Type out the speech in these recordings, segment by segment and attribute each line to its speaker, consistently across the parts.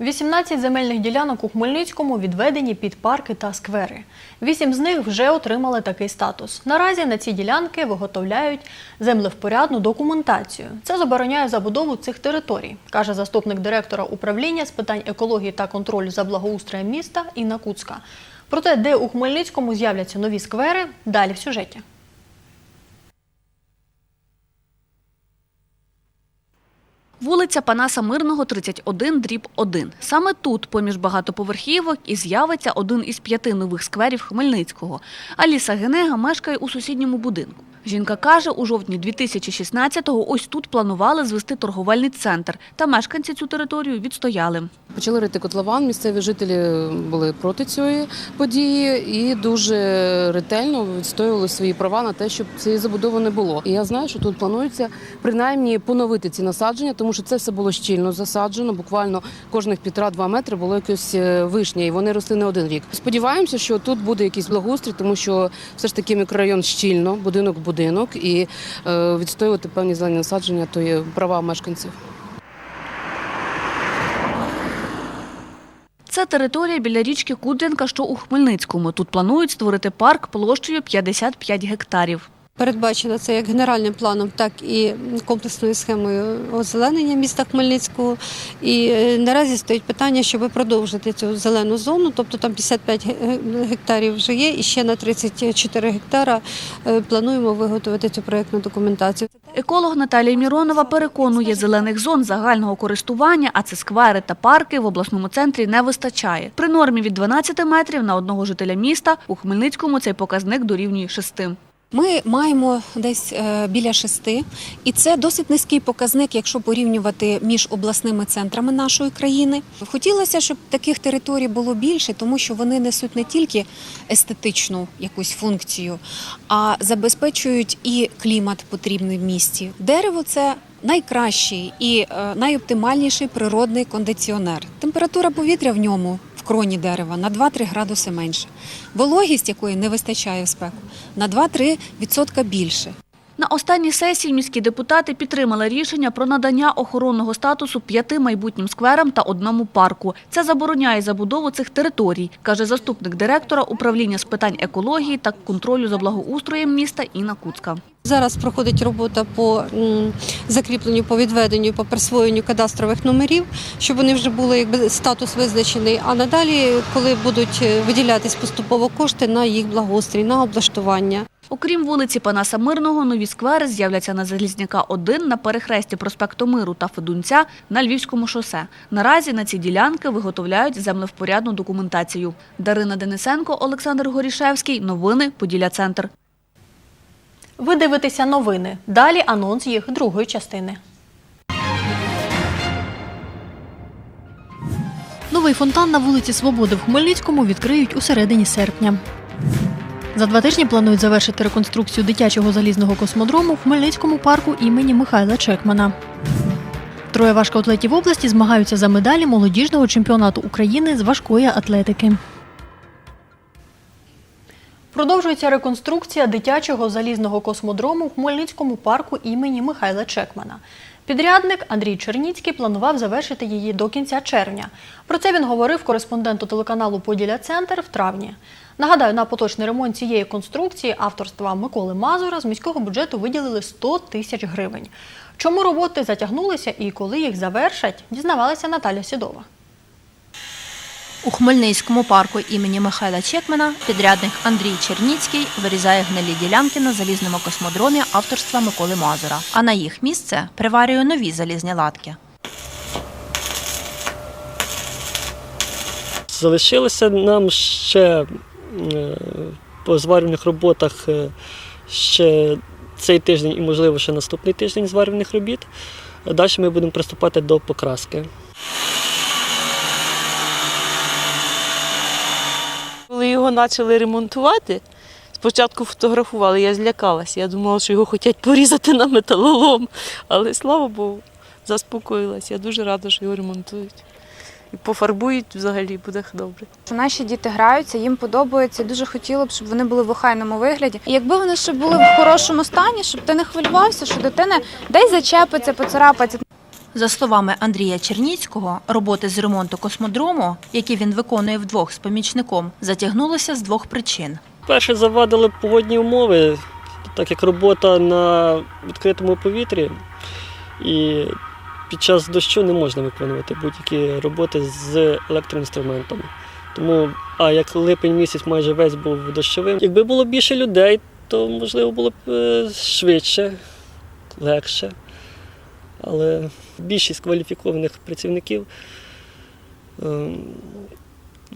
Speaker 1: 18 земельних ділянок у Хмельницькому відведені під парки та сквери. Вісім з них вже отримали такий статус. Наразі на ці ділянки виготовляють землевпорядну документацію. Це забороняє забудову цих територій, каже заступник директора управління з питань екології та контролю за благоустроєм міста Інна Куцка. Проте, де у Хмельницькому з'являться нові сквери, далі в сюжеті.
Speaker 2: Вулиця Панаса Мирного, 31, дріб 1. Саме тут, поміж багатоповерхівок, і з'явиться один із п'яти нових скверів Хмельницького. Аліса Генега мешкає у сусідньому будинку. Жінка каже, у жовтні 2016-го ось тут планували звести торговельний центр, та мешканці цю територію відстояли.
Speaker 3: Почали рити котлован. Місцеві жителі були проти цієї події і дуже ретельно відстоювали свої права на те, щоб цієї забудови не було. І я знаю, що тут планується принаймні поновити ці насадження, тому що це все було щільно засаджено. Буквально кожних півтора-два метри було якесь е, вишня, і вони росли не один рік. Сподіваємося, що тут буде якийсь благоустрій, тому що все ж таки мікрорайон щільно, будинок в будинок, і е, відстоювати певні зелені насадження то є права мешканців.
Speaker 2: Це територія біля річки Кудрянка, що у Хмельницькому. Тут планують створити парк площею 55 гектарів.
Speaker 4: Передбачено це як генеральним планом, так і комплексною схемою озеленення міста Хмельницького. І е, наразі стоїть питання, щоб продовжити цю зелену зону, тобто там 55 ге- гектарів вже є, і ще на 34 гектара е, плануємо виготовити цю проєктну документацію.
Speaker 2: Еколог Наталія Міронова переконує, зелених зон загального користування, а це сквери та парки в обласному центрі не вистачає. При нормі від 12 метрів на одного жителя міста у Хмельницькому цей показник дорівнює 6.
Speaker 5: Ми маємо десь е, біля шести, і це досить низький показник, якщо порівнювати між обласними центрами нашої країни. Хотілося, щоб таких територій було більше, тому що вони несуть не тільки естетичну якусь функцію, а забезпечують і клімат потрібний в місті. Дерево це. Найкращий і е, найоптимальніший природний кондиціонер. Температура повітря в ньому кроні дерева на 2-3 градуси менше. Вологість, якої не вистачає в спеку, на 2-3 відсотка більше.
Speaker 2: На останній сесії міські депутати підтримали рішення про надання охоронного статусу п'яти майбутнім скверам та одному парку. Це забороняє забудову цих територій, каже заступник директора управління з питань екології та контролю за благоустроєм міста Інна Куцка.
Speaker 4: Зараз проходить робота по закріпленню, по відведенню, по присвоєнню кадастрових номерів, щоб вони вже були якби статус визначений. А надалі, коли будуть е, виділятись поступово кошти на їх благоустрій, на облаштування.
Speaker 2: Окрім вулиці Панаса Мирного, нові сквери з'являться на Залізняка 1 на перехресті проспекту Миру та Федунця на Львівському шосе. Наразі на ці ділянки виготовляють землевпорядну документацію. Дарина Денисенко, Олександр Горішевський. Новини Поділля Центр.
Speaker 1: Ви дивитеся новини. Далі анонс їх другої частини. Новий фонтан на вулиці Свободи в Хмельницькому відкриють у середині серпня. За два тижні планують завершити реконструкцію дитячого залізного космодрому в Хмельницькому парку імені Михайла Чекмана. Троє важкоатлетів області змагаються за медалі молодіжного чемпіонату України з важкої атлетики. Продовжується реконструкція дитячого залізного космодрому в Хмельницькому парку імені Михайла Чекмана. Підрядник Андрій Черніцький планував завершити її до кінця червня. Про це він говорив кореспонденту телеканалу Поділля Центр в травні. Нагадаю, на поточний ремонт цієї конструкції авторства Миколи Мазура з міського бюджету виділили 100 тисяч гривень. Чому роботи затягнулися і коли їх завершать, дізнавалася Наталя Сідова.
Speaker 6: У Хмельницькому парку імені Михайла Чекмена підрядник Андрій Черніцький вирізає гнилі ділянки на залізному космодромі авторства Миколи Мазура. А на їх місце приварює нові залізні латки.
Speaker 7: Залишилося нам ще е, по зварювальних роботах е, ще цей тиждень і, можливо, ще наступний тиждень зварювальних робіт. Далі ми будемо приступати до покраски.
Speaker 8: Коли його почали ремонтувати, спочатку фотографували, я злякалася. Я думала, що його хочуть порізати на металолом. Але слава Богу, заспокоїлася. Я дуже рада, що його ремонтують. І пофарбують взагалі, буде добре.
Speaker 9: наші діти граються, їм подобається. Дуже хотіло б, щоб вони були в охайному вигляді. І якби вони ще були в хорошому стані, щоб ти не хвилювався, що дитина десь зачепиться, поцарапається.
Speaker 6: За словами Андрія Черніцького, роботи з ремонту космодрому, які він виконує вдвох з помічником, затягнулися з двох причин.
Speaker 7: Перше завадили погодні умови, так як робота на відкритому повітрі, і під час дощу не можна виконувати будь-які роботи з електроінструментами. Тому, а як липень місяць майже весь був дощовим, якби було більше людей, то можливо було б е, швидше, легше. Але більшість кваліфікованих працівників, ем,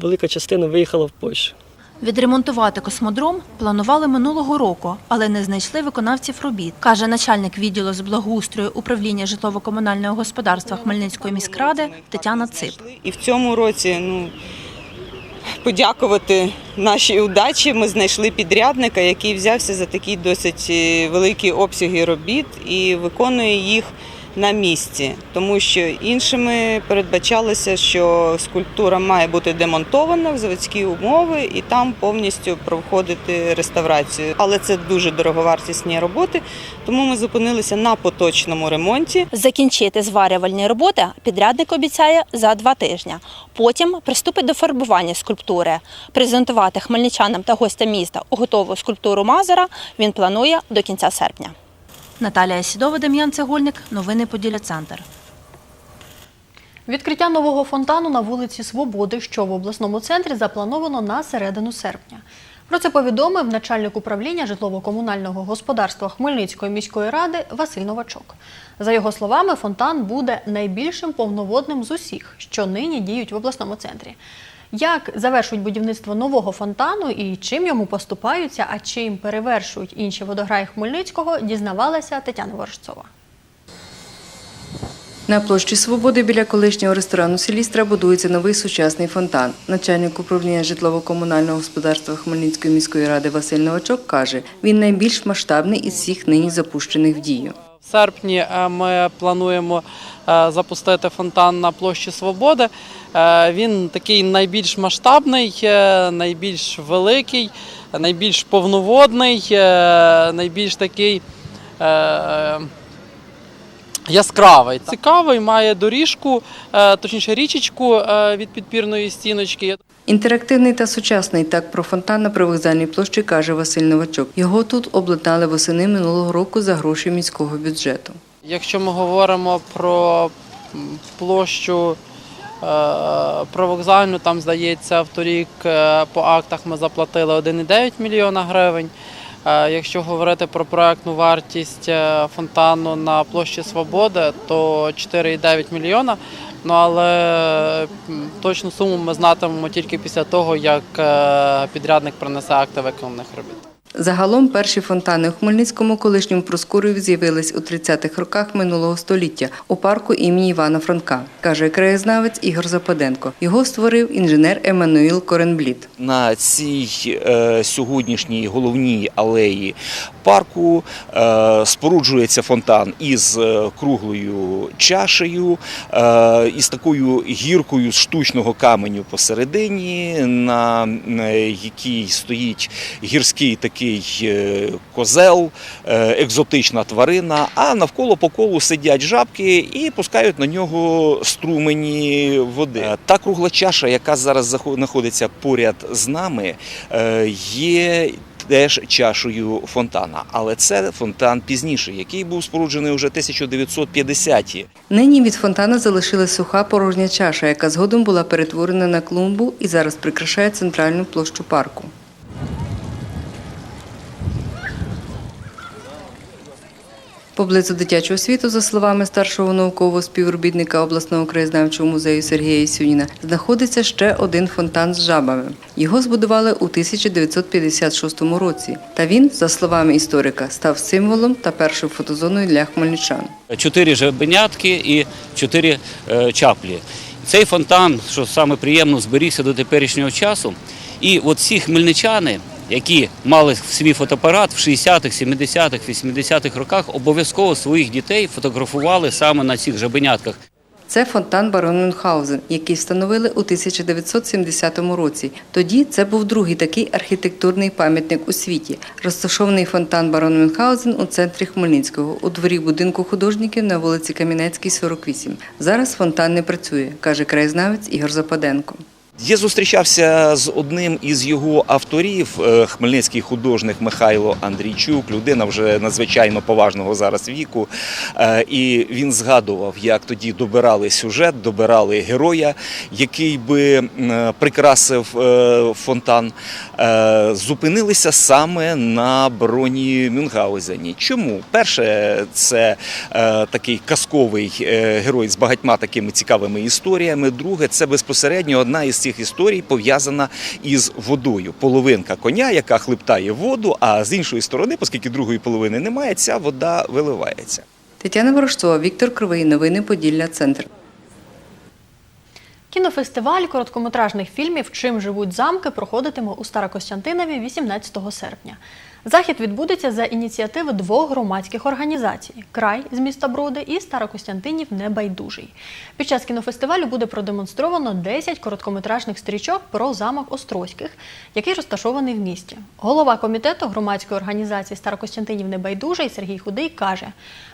Speaker 7: велика частина виїхала в Польщу.
Speaker 6: Відремонтувати космодром планували минулого року, але не знайшли виконавців робіт, каже начальник відділу з благоустрою управління житлово-комунального господарства Хмельницької міськради Тетяна Цип.
Speaker 10: І в цьому році ну, подякувати нашій удачі. Ми знайшли підрядника, який взявся за такі досить е, великі обсяги робіт і виконує їх на місці, тому що іншими передбачалося, що скульптура має бути демонтована в заводські умови і там повністю проходити реставрацію. Але це дуже дороговартісні роботи, тому ми зупинилися на поточному ремонті.
Speaker 11: Закінчити зварювальні роботи підрядник обіцяє за два тижні. Потім приступить до фарбування скульптури. Презентувати хмельничанам та гостям міста готову скульптуру Мазера він планує до кінця серпня.
Speaker 6: Наталія Сідова, Дем'ян Цегольник. Новини Поділля Центр.
Speaker 1: Відкриття нового фонтану на вулиці Свободи, що в обласному центрі, заплановано на середину серпня. Про це повідомив начальник управління житлово-комунального господарства Хмельницької міської ради Василь Новачок. За його словами, фонтан буде найбільшим повноводним з усіх, що нині діють в обласному центрі. Як завершують будівництво нового фонтану і чим йому поступаються, а чим перевершують інші водограї Хмельницького, дізнавалася Тетяна Ворожцова.
Speaker 12: На площі Свободи біля колишнього ресторану Селістра будується новий сучасний фонтан. Начальник управління житлово-комунального господарства Хмельницької міської ради Василь Новачок каже, він найбільш масштабний із всіх нині запущених в дію.
Speaker 13: В серпні е, ми плануємо е, запустити фонтан на площі Свободи. Е, Він такий найбільш масштабний, е, найбільш великий, найбільш повноводний, е, найбільш такий яскравий. Цікавий, має доріжку, точніше річечку від підпірної стіночки.
Speaker 12: Інтерактивний та сучасний так про фонтан на привокзальній площі каже Василь Новачок. Його тут обладнали восени минулого року за гроші міського бюджету.
Speaker 13: Якщо ми говоримо про площу провокзальну, там здається, вторік е, по актах ми заплатили 1,9 мільйона гривень. Е, Якщо говорити про проектну вартість е, фонтану на площі Свободи, то 4,9 мільйона. Ну але точну суму ми знатимемо тільки після того, як е, підрядник принесе акти виконаних робіт.
Speaker 12: Загалом перші фонтани у Хмельницькому колишньому Проскуреві з'явились у 30-х роках минулого століття у парку імені Івана Франка, каже краєзнавець Ігор Западенко. Його створив інженер Еммануїл Коренбліт.
Speaker 14: на цій е, сьогоднішній головній алеї парку е, споруджується фонтан із е, круглою чашею, е, із такою гіркою з штучного каменю посередині, на е, якій стоїть гірський такий е, козел, е, екзотична тварина, а навколо по колу сидять жабки і пускають на нього струмені води. Е, Та кругла чаша, яка зараз знаходиться поряд з нами, є. Теж чашею фонтана, але це фонтан пізніший, який був споруджений уже 1950-ті.
Speaker 12: Нині від фонтана залишилась суха порожня чаша, яка згодом була перетворена на клумбу і зараз прикрашає центральну площу парку. Поблизу дитячого світу, за словами старшого наукового співробітника обласного краєзнавчого музею Сергія Ісюніна, знаходиться ще один фонтан з жабами. Його збудували у 1956 році. Та він, за словами історика, став символом та першою фотозоною для хмельничан.
Speaker 15: чотири жабенятки і чотири е, чаплі. Цей фонтан, що саме приємно, зберігся до теперішнього часу. І от ці хмельничани, які мали свій фотоапарат в 60-х, 70-х, 80-х роках, обов'язково своїх дітей фотографували саме на цих жабенятках.
Speaker 12: Це фонтан барон Мюнхгаузен, який встановили у 1970 році. Тоді це був другий такий архітектурний пам'ятник у світі. Розташований фонтан барон Мюнхгаузен у центрі Хмельницького, у дворі будинку художників на вулиці Кам'янецькій, 48. Зараз фонтан не працює, каже краєзнавець Ігор Западенко.
Speaker 14: Я зустрічався з одним із його авторів, е, хмельницький художник Михайло Андрійчук, людина вже надзвичайно поважного зараз віку. Е, І він згадував, як тоді добирали сюжет, добирали героя, який би прикрасив е, фонтан. Е, Зупинилися саме на броні Мюнхгаузені. Чому? Перше, це е, такий казковий е, герой з багатьма такими цікавими історіями. Друге, це безпосередньо одна із цих історій пов'язана із водою. Половинка коня, яка хлептає воду, а з іншої сторони, оскільки другої половини немає, ця вода виливається.
Speaker 12: Tетяна Ворожцова, Віктор Кривий. Новини Поділля. Центр.
Speaker 1: Кінофестиваль короткометражних фільмів Чим живуть замки проходитиме у Старокостянтинові 18 серпня. Захід відбудеться за ініціативи двох громадських організацій Край з міста Броди і Старокостянтинів Небайдужий. Під час кінофестивалю буде продемонстровано 10 короткометражних стрічок про замок Острозьких, який розташований в місті. Голова комітету громадської організації Старокостянтинів Небайдужий Сергій Худий каже: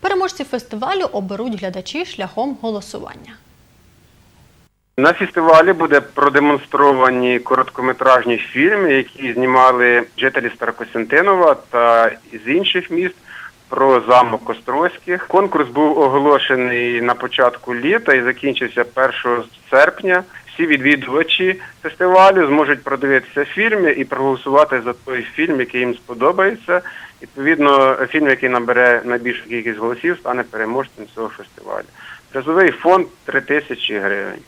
Speaker 1: переможці фестивалю оберуть глядачі шляхом голосування.
Speaker 16: На фестивалі буде продемонстровані короткометражні фільми, які знімали жителі Старокостянтинова та з інших міст про замок Острозьких. Конкурс був оголошений на початку літа і закінчився 1 серпня. Всі відвідувачі фестивалю зможуть продивитися фільми і проголосувати за той фільм, який їм сподобається. Відповідно, фільм, який набере найбільшу кількість голосів, стане переможцем цього фестивалю. Призовий фонд 3 тисячі гривень.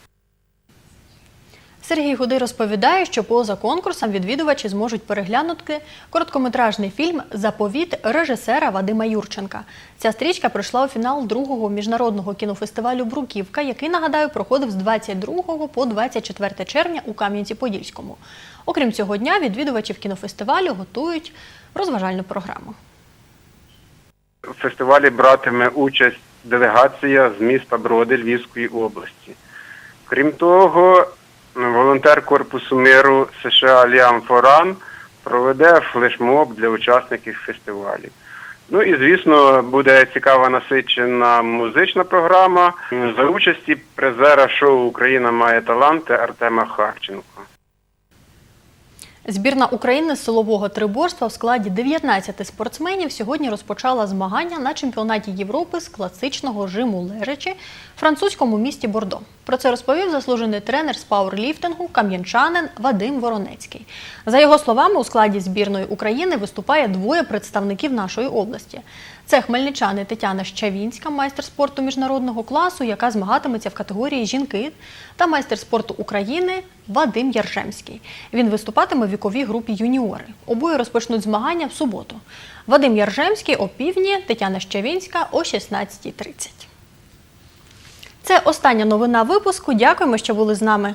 Speaker 1: Сергій Гудий розповідає, що поза конкурсом відвідувачі зможуть переглянути короткометражний фільм Заповіт режисера Вадима Юрченка. Ця стрічка пройшла у фінал другого міжнародного кінофестивалю Бруківка, який нагадаю проходив з 22 по 24 червня у Кам'янці-Подільському. Окрім цього дня, відвідувачів кінофестивалю готують розважальну програму.
Speaker 16: В фестивалі братиме участь делегація з міста Броди Львівської області. Крім того, волонтер Корпусу миру США Ліам Форан проведе флешмоб для учасників фестивалю. Ну і звісно, буде цікава насичена музична програма за участі призера шоу Україна має таланти Артема Харченко.
Speaker 1: Збірна України з силового триборства в складі 19 спортсменів сьогодні розпочала змагання на чемпіонаті Європи з класичного жиму лежачі в французькому місті Бордо. Про це розповів заслужений тренер з пауерліфтингу кам'янчанин Вадим Воронецький. За його словами, у складі збірної України виступає двоє представників нашої області. Це хмельничани Тетяна Щавінська, майстер спорту міжнародного класу, яка змагатиметься в категорії жінки, та майстер спорту України Вадим Яржемський. Він виступатиме в віковій групі юніори. Обоє розпочнуть змагання в суботу. Вадим Яржемський о півдні, Тетяна Щавінська о 16.30. Це остання новина випуску. Дякуємо, що були з нами.